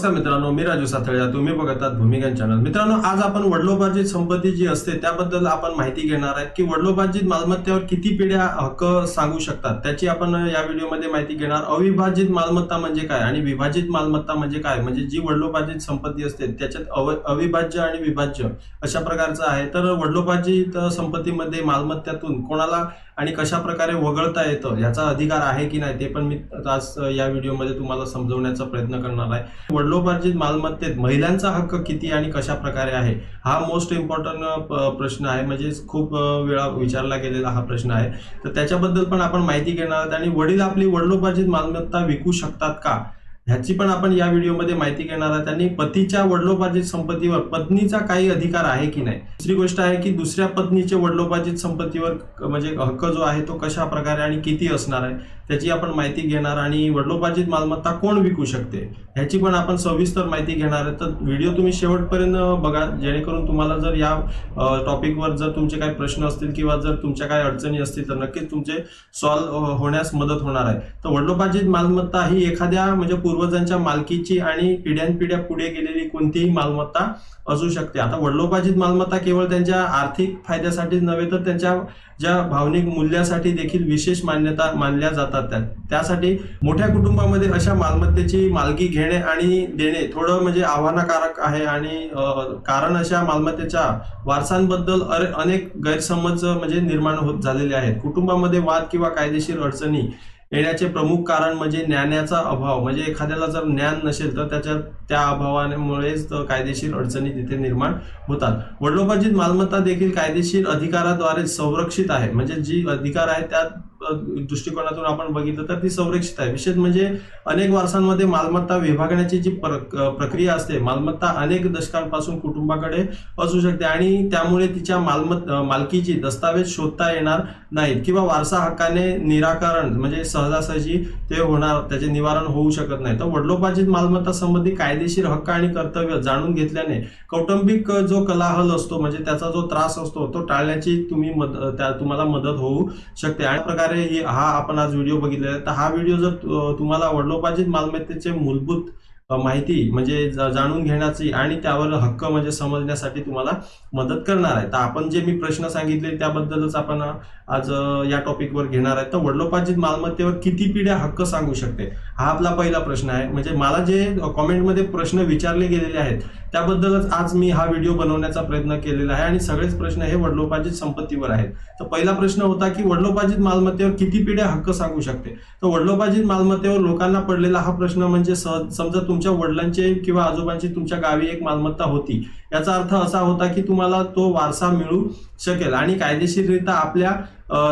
नमस्कार मित्रांनो मी राजू सातळ्या तुम्ही बघतात भूमिगन चॅनल मित्रांनो आज आपण वडिलोपार्जित संपत्ती जी असते त्याबद्दल आपण माहिती घेणार आहे की वडिलोपार्जित मालमत्तेवर किती पिढ्या हक्क सांगू शकतात त्याची आपण या व्हिडिओमध्ये माहिती घेणार. अविभाजित मालमत्ता म्हणजे काय आणि विभाजित मालमत्ता म्हणजे काय? म्हणजे जी वडिलोपार्जित संपत्ती असते त्याच्यात अव अविभाज्य आणि विभाज्य अशा प्रकारचं आहे. तर वडिलोपार्जित संपत्तीमध्ये मालमत्त्यातून कोणाला आणि कशा प्रकारे वगळता येतं याचा अधिकार आहे की नाही ते पण मी आज या व्हिडिओमध्ये तुम्हाला समजवण्याचा प्रयत्न करणार आहे. वडिलोपार्जित मालमत्तेत महिलांचा हक्क किती आणि कशा प्रकारे आहे? हा मोस्ट इम्पॉर्टंट प्रश्न आहे. म्हणजे खूप वेळा विचारला गेलेला हा प्रश्न आहे. तर त्याच्याबद्दल पण आपण माहिती घेणार आहोत. आणि वडील आपली वडिलोपार्जित मालमत्ता विकू शकतात का? ह्याची पण आपण या व्हिडिओमध्ये माहिती घेणार आहोत. त्यांनी पतीच्या वडिलोपार्जित संपत्तीवर पत्नीचा काही अधिकार आहे की नाही? दुसरी गोष्ट आहे की दुसऱ्या पत्नीचे वडिलोपार्जित संपत्तीवर म्हणजे हक्क जो आहे तो कशा प्रकारे आणि किती असणार आहे त्याची आपण माहिती घेणार आणि वडिलोपार्जित मालमत्ता कोण विकू शकते? ह्याची पण आपण सविस्तर माहिती घेणार आहे तर व्हिडिओ तुम्ही शेवटपर्यंत बघा जेणेकरून तुम्हाला जर या टॉपिकवर जर तुमचे काही प्रश्न असतील किंवा जर तुमच्या काही अडचणी असतील तर नक्कीच तुमचे सॉल्व्ह होण्यास मदत होणार आहे. तर वडिलोपार्जित मालमत्ता ही एखाद्या म्हणजे पूर्व पूर्वजांच्या मालकीची आणि पिढ्यानपिढ्या पुढे गेलेली कोणतीही मालमत्ता असू शकते. आता वडिलोपार्जित मालमत्ता केवळ त्यांच्या आर्थिक फायद्यासाठीच नव्हे तर त्यांच्या ज्या भावनिक मूल्यासाठी देखील विशेष मान्यता मानल्या जातात त्या. त्यासाठी मोठ्या कुटुंबामध्ये अशा मालमत्तेची मालकी घेणे आणि देणे थोडं म्हणजे आव्हानकारक आहे आणि कारण अशा मालमत्तेच्या वारसांबद्दल अरे- अनेक गैरसमज म्हणजे निर्माण होत झालेले आहेत. कुटुंबामध्ये वाद किंवा कायदेशीर अडचणी येण्याचे प्रमुख कारण म्हणजे ज्ञानाचा अभाव. म्हणजे एखाद्याला जर ज्ञान नसेल तर त्याच्या त्या अभावामुळेच कायदेशीर अडचणी तिथे निर्माण होतात. वडिलोपार्जित मालमत्ता देखील कायदेशीर अधिकाराद्वारे संरक्षित आहे. म्हणजे जी अधिकार आहे त्या दृष्टिकोनातून आपण बघितलं तर ती संरक्षित आहे. विशेष म्हणजे अनेक वारसांमध्ये मालमत्ता विभागण्याची जी प्रक- प्रक्रिया असते मालमत्ता अनेक दशकांपासून कुटुंबाकडे असू शकते आणि त्यामुळे तिच्या मालमत मालकीची दस्तावेज शोधता येणार नाहीत किंवा वारसा हक्काने निराकरण म्हणजे सहजासहजी ते होणार त्याचे निवारण होऊ शकत नाही. तर वडलोपार्जित मालमत्ता संबंधी कायदेशीर हक्क आणि कर्तव्य जाणून घेतल्याने कौटुंबिक जो कलाहल असतो म्हणजे त्याचा जो त्रास असतो तो टाळण्याची तुम्ही मद त्या तुम्हाला मदत होऊ शकते. आणि प्रकारे ही- हा आपण आज व्हिडिओ बघितलेला आहे. तर हा व्हिडिओ जर तुम्हाला वडिलोपार्जित मालमत्तेचे मूलभूत माहिती म्हणजे जाणून घेण्याची आणि त्यावर हक्क म्हणजे समजण्यासाठी तुम्हाला मदत करणार आहे. तर आपण जे मी प्रश्न सांगितले त्याबद्दलच आपण आज या टॉपिकवर घेणार आहे. तर वडिलोपार्जित मालमत्तेवर किती पिढ्या हक्क सांगू शकते? हा आपला पहिला प्रश्न आहे. म्हणजे मला जे कॉमेंटमध्ये प्रश्न विचारले गेलेले आहेत त्याबद्दलच आज मी हा व्हिडिओ बनवण्याचा प्रयत्न केलेला आहे. आणि सगळेच प्रश्न हे वडिलोपार्जित संपत्तीवर आहेत. तर पहिला प्रश्न होता की वडिलोपार्जित मालमत्तेवर किती पिढ्या हक्क सांगू शकते? तर वडिलोपार्जित मालमत्तेवर लोकांना पडलेला हा प्रश्न म्हणजे सहज समजा तुमच्या वडिलांचे किंवा आजोबांची तुमच्या गावी एक मालमत्ता होती. याचा अर्थ असा होता की तुम्हाला तो वारसा मिळू शकेल आणि कायदेशीररित्या आपल्या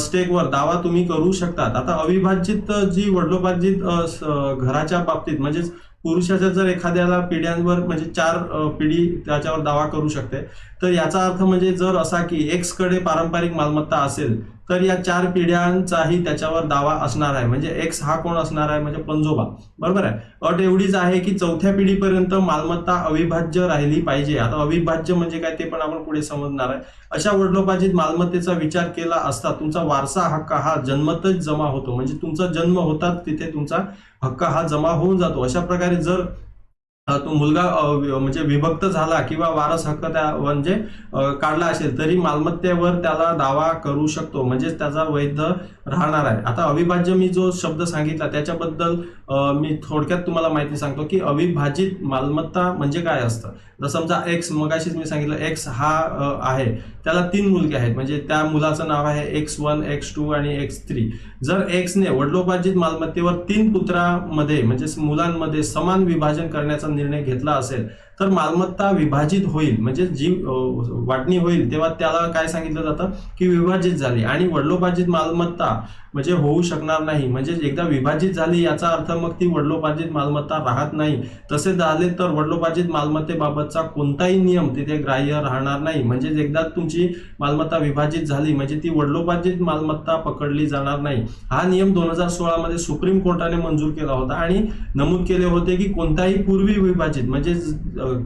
स्टेकवर दावा तुम्ही करू शकतात. आता अविभाजित जी वडलोपार्जित घराच्या बाबतीत म्हणजेच पुरुषाच्या जर एखाद्याला पिढ्यांवर म्हणजे चार पिढी त्याच्यावर दावा करू शकते तर याचा अर्थ म्हणजे जर असा की एक्सकडे पारंपरिक मालमत्ता असेल तर या चार पिढ्यांचाही त्याच्यावर दावा असणार आहे. म्हणजे एक्स हा कोण असणार आहे? म्हणजे पंजोबा. बरोबर आहे? अट एवढीच आहे की चौथ्या पिढीपर्यंत मालमत्ता अविभाज्य राहिली पाहिजे. आता अविभाज्य म्हणजे काय ते पण आपण पुढे समजणार आहे. अशा वडिलोपार्जित मालमत्तेचा विचार केला असता तुमचा वारसा हक्क हा जन्मतच जमा होतो. म्हणजे तुमचा जन्म होतात तिथे तुमचा हक्क हा जमा होऊन जातो. अशा प्रकारे जर तो मुलगा म्हणजे विभक्त झाला किंवा वारस हक्क त्या म्हणजे काढला असेल तरी मालमत्तेवर त्याला दावा करू शकतो. म्हणजेच त्याचा वैध राहणार आहे. आता अविभाज्य मी जो शब्द सांगितला त्याच्याबद्दल मी थोडक्यात तुम्हाला माहिती सांगतो की अविभाजित मालमत्ता म्हणजे काय असतं? जर समजा एक्स मगाशीच मी सांगितलं एक्स हा आहे. त्याला तीन मुलगे आहेत. म्हणजे त्या मुलाचं नाव आहे एक्स वन एक्स टू आणि एक्स थ्री जर एक्सने वडलोपार्जित मालमत्तेवर तीन पुत्रामध्ये म्हणजे मुलांमध्ये समान विभाजन करण्याचा निर्णय घेतला असेल तर मालमत्ता विभाजित होईल म्हणजे जी वाटणी होईल तेव्हा त्याला काय सांगितलं जातं? की विभाजित झाली. आणि वडलोपार्जित मालमत्ता म्हणजे होऊ शकणार नाही. म्हणजे एकदा विभाजित झाली याचा अर्थ मग ती वडिलोपार्जित मालमत्ता राहत नाही. तसे झाले तर वडलोपार्जित मालमत्तेबाबतचा कोणताही नियम तिथे ग्राह्य राहणार नाही. म्हणजे एकदा तुमची मालमत्ता विभाजित झाली म्हणजे ती वडलोपार्जित मालमत्ता पकडली जाणार नाही. हा नियम दोन हजार सोळामध्ये सुप्रीम कोर्टाने मंजूर केला होता आणि नमूद केले होते की कोणताही पूर्वी विभाजित म्हणजे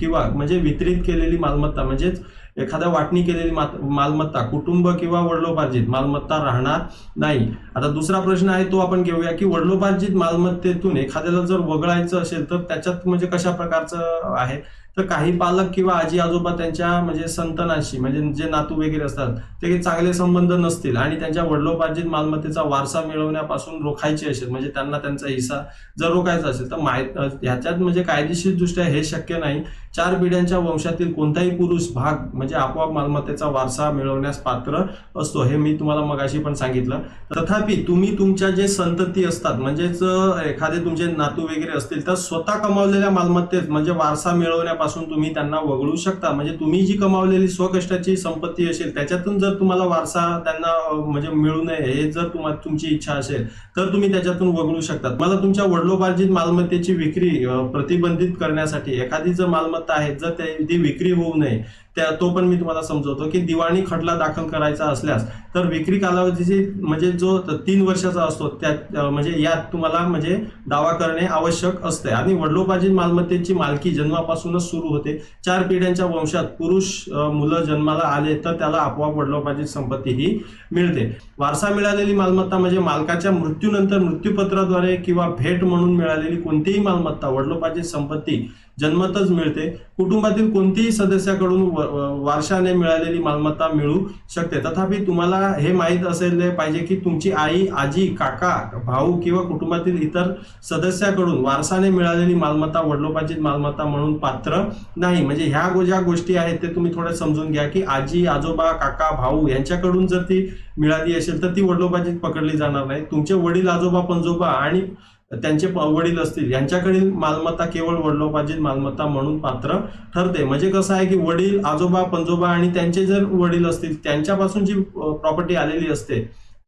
किंवा म्हणजे वितरित केलेली मालमत्ता म्हणजेच एखाद्या वाटणी केलेली मालमत्ता कुटुंब किंवा वडिलोपार्जित मालमत्ता राहणार नाही. आता दुसरा प्रश्न आहे तो आपण घेऊया की वडिलोपार्जित मालमत्तेतून एखाद्याला जर वगळायचं असेल तर त्याच्यात म्हणजे कशा प्रकारचं आहे? तर काही पालक किंवा आजी आजोबा त्यांच्या म्हणजे संतनाशी म्हणजे जे नातू वगैरे असतात ते चांगले संबंध नसतील आणि त्यांच्या वडिलोपार्जित मालमत्तेचा वारसा मिळवण्यापासून रोखायचे असेल म्हणजे त्यांना त्यांचा हिस्सा जर रोखायचा असेल तर माय ह्याच्यात म्हणजे कायदेशीर दृष्ट्या हे शक्य नाही. चार पिढ्यांच्या वंशातील कोणताही पुरुष भाग म्हणजे आपोआप मालमत्तेचा वारसा मिळवण्यास पात्र असतो हे मी तुम्हाला मगाशी पण सांगितलं. तथापि तुम्ही तुमच्या जे संतती असतात म्हणजेच एखादे तुमचे नातू वगैरे असतील तर स्वतः कमावलेल्या मालमत्तेत म्हणजे वारसा मिळवण्यापासून तुम्ही त्यांना वगळू शकता. म्हणजे तुम्ही जी कमावलेली स्वकष्टाची संपत्ती असेल त्याच्यातून जर तुम्हाला वारसा त्यांना म्हणजे मिळू नये हे जर तुम्हाला तुमची इच्छा असेल तर तुम्ही त्याच्यातून वगळू शकतात मला तुमच्या वडिलोपार्जित मालमत्तेची विक्री प्रतिबंधित करण्यासाठी एखादी जर मालमत्ता आहेत जर ती विक्री होऊ नये त्या तो पण मी तुम्हाला समजवतो की दिवाणी खटला दाखल करायचा असल्यास तर विक्री कालावधीची म्हणजे जो तीन वर्षाचा असतो त्यात म्हणजे यात तुम्हाला म्हणजे दावा करणे आवश्यक असते. आणि वडिलोपार्जित मालमत्तेची मालकी जन्मापासूनच सुरू होते. चार पिढ्यांच्या वंशात पुरुष मुलं जन्माला आले तर त्याला आपोआप वडिलोपार्जित संपत्ती ही मिळते. वारसा मिळालेली मालमत्ता म्हणजे मालकाच्या मृत्यूनंतर मृत्यूपत्राद्वारे किंवा भेट म्हणून मिळालेली कोणतीही मालमत्ता वडिलोपार्जित संपत्ती जन्मतच मिळते. कुटुंबातील कोणतीही सदस्याकडून व- वारशाने मिळालेली मालमत्ता मिळू शकते. तथापि तुम्हाला हे माहीत असेल पाहिजे की तुमची आई आजी काका भाऊ किंवा कुटुंबातील इतर सदस्याकडून वारसाने मिळालेली मालमत्ता वडिलोपार्जित मालमत्ता म्हणून पात्र नाही. म्हणजे ह्या ज्या गोष्टी आहेत ते तुम्ही थोडं समजून घ्या की आजी आजोबा काका भाऊ यांच्याकडून जर ती मिळाली असेल तर ती वडिलोपार्जित पकडली जाणार नाही. तुमचे वडील आजोबा पंजोबा आणि त्यांचे वडील असतील. यांच्याकडील मालमत्ता केवळ वडिलोपार्जित मालमत्ता म्हणून पात्र ठरते. म्हणजे कसं आहे की वडील आजोबा पंजोबा आणि त्यांचे जर वडील असतील त्यांच्यापासून जी प्रॉपर्टी आलेली असते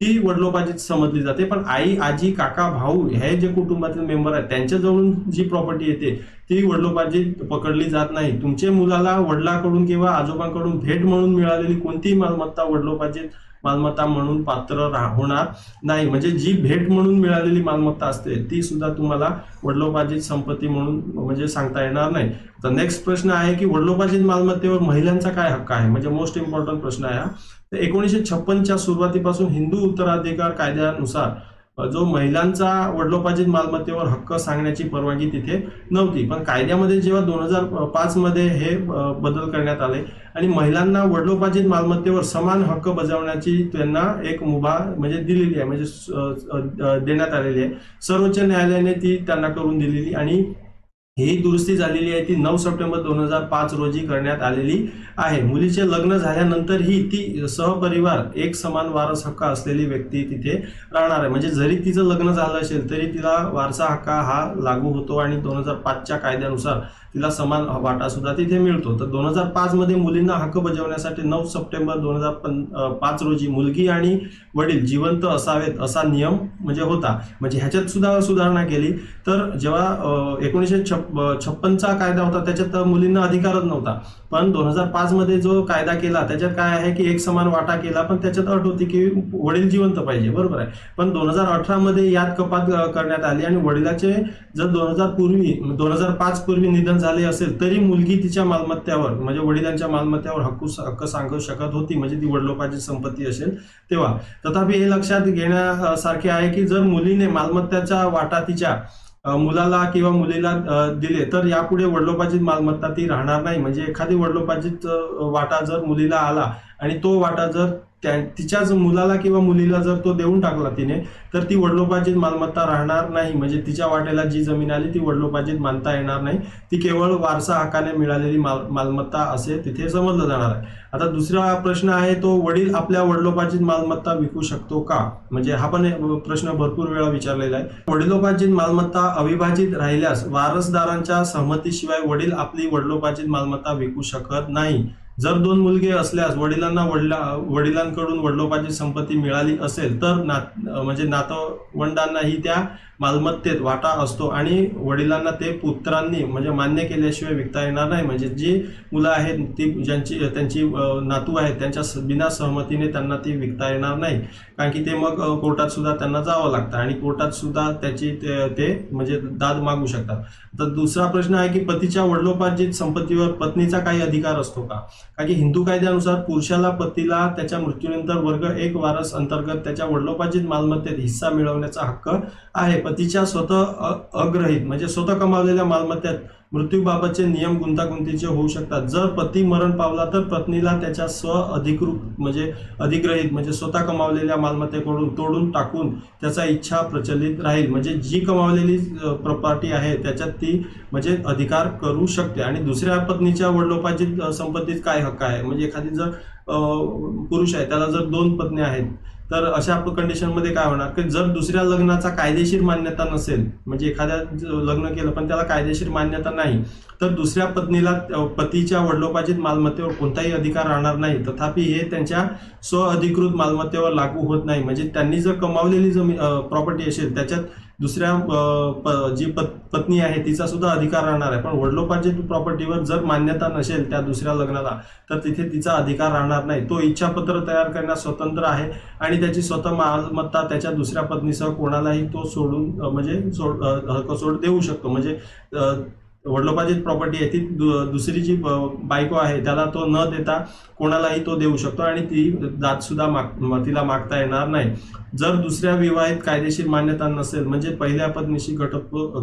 ती वडिलोपार्जित समजली जाते. पण आई आजी काका भाऊ हे जे कुटुंबातील मेंबर आहेत त्यांच्याजवळून जी प्रॉपर्टी येते ती वडिलोपार्जित पकडली जात नाही. तुमच्या मुलाला वडिलाकडून किंवा आजोबांकडून भेट म्हणून मिळालेली कोणतीही मालमत्ता वडिलोपार्जित मालमत्ता म्हणून पात्र रा- होणार नाही. म्हणजे जी भेट म्हणून मिळालेली मालमत्ता असते ती सुद्धा तुम्हाला वडिलोपार्जित संपत्ती म्हणून म्हणजे सांगता येणार नाही. तर नेक्स्ट प्रश्न आहे की वडिलोपार्जित मालमत्तेवर महिलांचा काय हक्क आहे? म्हणजे मोस्ट इम्पॉर्टंट प्रश्न आहे हा. तर एकोणीसशे छप्पनच्या सुरुवातीपासून हिंदू उत्तराधिकार कायद्यानुसार जो महिलांचा वडिलोपार्जित मालमत्तेवर हक्क सांगण्याची परवानगी तिथे नव्हती. पण कायद्यामध्ये जेव्हा दोन हजार पाच मध्ये हे बदल करण्यात आले आणि महिलांना वडिलोपार्जित मालमत्तेवर समान हक्क बजावण्याची त्यांना एक मुभा म्हणजे दिलेली आहे म्हणजे देण्यात आलेली आहे. सर्वोच्च न्यायालयाने ती त्यांना करून दिलेली आणि ही दुरुस्ती झालेली आहे ती नऊ सप्टेंबर दोन हजार पाच रोजी करण्यात आलेली आहे. मुलीचे लग्न झाल्यानंतरही ती सहपरिवार एक समान वारस हक्क असलेली व्यक्ती तिथे राहणार आहे. म्हणजे जरी तिचं लग्न झालं असेल तरी तिला वारसा हक्क हा लागू होतो आणि दोन हजार पाचच्या कायद्यानुसार तिला समान वाटा सुद्धा तिथे मिळतो. तर दोन हजार पाच मध्ये मुलींना हक्क बजावण्यासाठी नऊ सप्टेंबर दोन हजार पाच रोजी मुलगी आणि वडील जिवंत असावेत असा नियम म्हणजे होता. म्हणजे ह्याच्यात सुद्धा सुधारणा केली. तर जेव्हा एकोणीसशे छप छप्पनचा कायदा होता त्याच्यात मुलींना अधिकारच नव्हता. पण दोन हजार पाच मध्ये जो कायदा केला त्याच्यात काय आहे की एक समान वाटा केला पण त्याच्यात अट होती की वडील जिवंत पाहिजे. बरोबर आहे. पण दोन हजार अठरा मध्ये यात कपात करण्यात आली आणि वडिलाचे जर दोन हजार पूर्वी दोन हजार पाच पूर्वी निधन झाले असेल तरी मुलगी तिच्या मालमत्त्यावर म्हणजे वडिलांच्या मालमत्त्यावर हक्कू हक्क सांगू शकत होती म्हणजे ती वडिलोपाची संपत्ती असेल तेव्हा. तथापि हे लक्षात घेण्यासारखे आहे की जर मुलीने मालमत्त्याचा वाटा तिच्या मुलाला किंवा मुलीला दिले तर यापुढे वडिलोपार्जित मालमत्ता ती राहणार नाही. म्हणजे एखादी वडिलोपार्जित वाटा जर मुलीला आला आणि तो वाटा जर त्या तिच्याच मुलाला किंवा मुलीला जर तो देऊन टाकला तिने तर ती वडिलोपार्जित मालमत्ता राहणार नाही. म्हणजे तिच्या वाट्याला जी जमीन आली ती वडिलोपार्जित मानता येणार नाही. ती केवळ वारसा हक्काने मिळालेली माल मालमत्ता असे तिथे समजलं जाणार आहे. आता दुसरा प्रश्न आहे तो वडील आपल्या वडिलोपार्जित मालमत्ता विकू शकतो का? म्हणजे हा पण एक प्रश्न भरपूर वेळा विचारलेला आहे. वडिलोपार्जित मालमत्ता अविभाजित राहिल्यास वारसदारांच्या सहमतीशिवाय वडील आपली वडिलोपार्जित मालमत्ता विकू शकत नाही. जर दोन मुलगे असल्यास वडिलांना वडिला वडिलांकडून वडिलोपाची संपत्ती मिळाली असेल तर नात म्हणजे नातवंडांनाही त्या मालमत्तेत वाटा असतो आणि वडिलांना ते पुत्रांनी म्हणजे मान्य केल्याशिवाय विकता येणार नाही. म्हणजे जी मुलं आहेत ती ज्यांची त्यांची नातू आहेत त्यांच्या स- बिना सहमतीने त्यांना ती विकता येणार नाही. कारण की ते मग कोर्टात सुद्धा त्यांना जावं लागतं आणि कोर्टात सुद्धा त्याची ते ते म्हणजे दाद मागू शकतात. तर दुसरा प्रश्न आहे की पतीच्या वडिलोपार्जित संपत्तीवर पत्नीचा काही अधिकार असतो का? कारण की हिंदू कायद्यानुसार पुरुषाला पतीला त्याच्या मृत्यूनंतर वर्ग एक वारस अंतर्गत त्याच्या वडिलोपार्जित मालमत्तेत हिस्सा मिळवण्याचा हक्क आहे. पतीच्या स्वतः अ- अग्रहित म्हणजे स्वतः कमावलेल्या मालमत्तेत मृत्यूबाबतचे नियम गुंतागुंतीचे होऊ शकतात. जर पती मरण पावला तर पत्नीला त्याच्या स्व अधिकृत म्हणजे अधिग्रहित म्हणजे स्वतः कमावलेल्या मालमत्तेकडून तोडून टाकून त्याचा इच्छा प्रचलित राहील. म्हणजे जी कमावलेली प्रॉपर्टी आहे त्याच्यात ती म्हणजे अधिकार करू शकते. आणि दुसऱ्या पत्नीच्या वडिलोपार्जित संपत्तीत काय हक्क आहे? म्हणजे एखादी जर पुरुष आहे त्याला जर दोन पत्नी आहेत तर अशा कंडिशनमध्ये काय होणार? की जर दुसऱ्या लग्नाचा कायदेशीर मान्यता नसेल म्हणजे एखाद्या लग्न केलं पण त्याला कायदेशीर मान्यता नाही तर दुसऱ्या पत्नीला पतीच्या वडिलोपार्जित मालमत्तेवर कोणताही अधिकार राहणार नाही. तथापि हे त्यांच्या स्वअधिकृत मालमत्तेवर लागू होत नाही. म्हणजे त्यांनी जर कमावलेली जमीन प्रॉपर्टी असेल त्याच्यात दुसऱ्या प- जी पत- पत्नी आहे तिचा सुद्धा अधिकार राहणार आहे. पण वडिलोपार्जित प्रॉपर्टीवर जर मान्यता नसेल त्या दुसऱ्या लग्नाला तर तिथे तिचा अधिकार राहणार नाही. तो इच्छापत्र तयार करण्यास स्वतंत्र आहे आणि त्याची स्वतः मालमत्ता त्याच्या दुसऱ्या पत्नीसह कोणालाही तो सोडून म्हणजे सोड अ, हक्कसोड देऊ शकतो. म्हणजे वडिलोपाची प्रॉपर्टी आहे ती दु- दुसरी जी बायको आहे त्याला तो न देता कोणालाही तो देऊ शकतो आणि ती दातसुद्धा माग तिला मागता येणार नाही. जर दुसऱ्या विवाहित कायदेशीर मान्यता नसेल म्हणजे पहिल्या पत्नीशी घट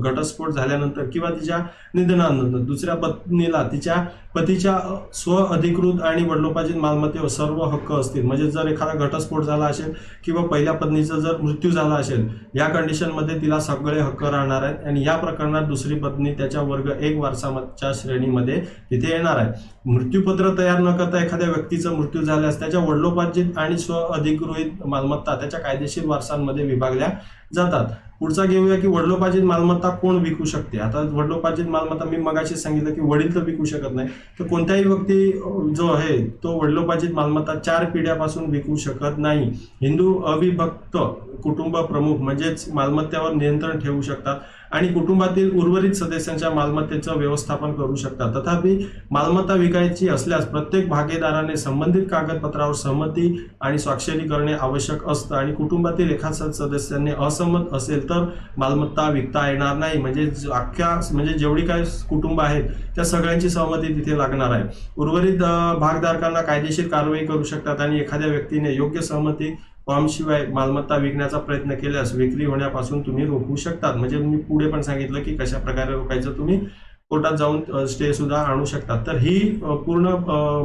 घटस्फोट झाल्यानंतर किंवा तिच्या निधनानंतर दुसऱ्या पत्नीला तिच्या पतीच्या स्व अधिकृत आणि वडिलोपाची मालमत्तेवर सर्व हक्क असतील म्हणजे जर एखादा घटस्फोट झाला असेल किंवा पहिल्या पत्नीचा जर मृत्यू झाला असेल या कंडिशनमध्ये तिला सगळे हक्क राहणार आहेत आणि या प्रकरणात दुसरी पत्नी त्याच्या वर्ग एक वारसाच्या श्रेणीमध्ये तिथे येणार आहे. मृत्यूपत्र तयार न करता एखाद्या व्यक्तीचा मृत्यू झाल्यास त्याच्या वडिलोपार्जित आणि स्व अधिगृहित मालमत्ता त्याच्या कायदेशीर वारसांमध्ये विभागल्या जातात. पुढचा घेऊया की वडिलोपार्जित मालमत्ता कोण विकू शकते? आता वडिलोपार्जित मालमत्ता मी मगाशी सांगितलं की वडील तर विकू शकत नाही. तर कोणताही व्यक्ती जो आहे तो वडिलोपार्जित मालमत्ता चार पिढ्यापासून विकू शकत नाही. हिंदू अविभक्त कुटुंब प्रमुख म्हणजेच मालमत्तेवर नियंत्रण ठेवू शकतात. आणि कुटुंबातील उर्वरित सदस्यांच्या मालमत्तेचं व्यवस्थापन करू शकतात. तथापि मालमत्ता विकायची असल्यास प्रत्येक भागीदाराने संबंधित कागदपत्रावर सहमती आणि स्वाक्षरी करणे आवश्यक असतं आणि कुटुंबातील एखाद्या सदस्यांनी असंमत असेल तर मालमत्ता विकता येणार नाही. म्हणजे अख्ख्या म्हणजे जेवढी काय कुटुंब आहेत त्या सगळ्यांची सहमती तिथे लागणार आहे. उर्वरित भागधारकांना कायदेशीर कारवाई करू शकतात आणि एखाद्या व्यक्तीने योग्य सहमती फॉर्मशिवाय मालमत्ता विकण्याचा प्रयत्न केल्यास विक्री होण्यापासून तुम्ही रोखू शकतात. म्हणजे मी पुढे पण सांगितलं की कशा प्रकारे रोखायचं तुम्ही कोर्टात जाऊन स्टे सुद्धा आणू शकतात. तर ही पूर्ण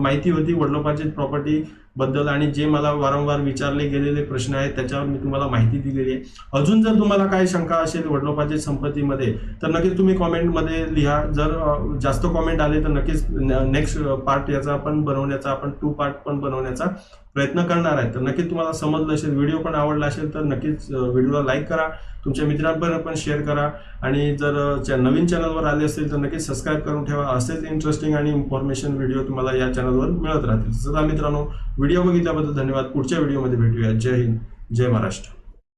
माहिती होती. वडिलोपार्जित प्रॉपर्टी बद्दल आणि जे मला वारंवार विचारले गेलेले प्रश्न आहेत त्याच्यावर मी तुम्हाला माहिती दिलेली आहे. अजून जर तुम्हाला काही शंका असेल वडलोपाचे संपत्तीमध्ये तर नक्कीच तुम्ही कॉमेंटमध्ये लिहा. जर जास्त कॉमेंट आले तर नक्कीच नेक्स्ट पार्ट याचा आपण बनवण्याचा आपण टू पार्ट पण बनवण्याचा प्रयत्न करणार आहे तर नक्कीच तुम्हाला समजलं असेल व्हिडिओ पण आवडला असेल तर नक्कीच व्हिडिओला लाईक करा. तुमच्या मित्रांपर्यंत पण शेअर करा. आणि जर नवीन चॅनलवर आले असतील तर नक्कीच सबस्क्राईब करून ठेवा. असेच इंटरेस्टिंग आणि इन्फॉर्मेशन व्हिडिओ तुम्हाला या चॅनलवर मिळत राहतील. चला मित्रांनो व्हिडिओ बघितल्याबद्दल धन्यवाद. पुढच्या व्हिडिओमध्ये भेटूया. जय हिंद. जय महाराष्ट्र.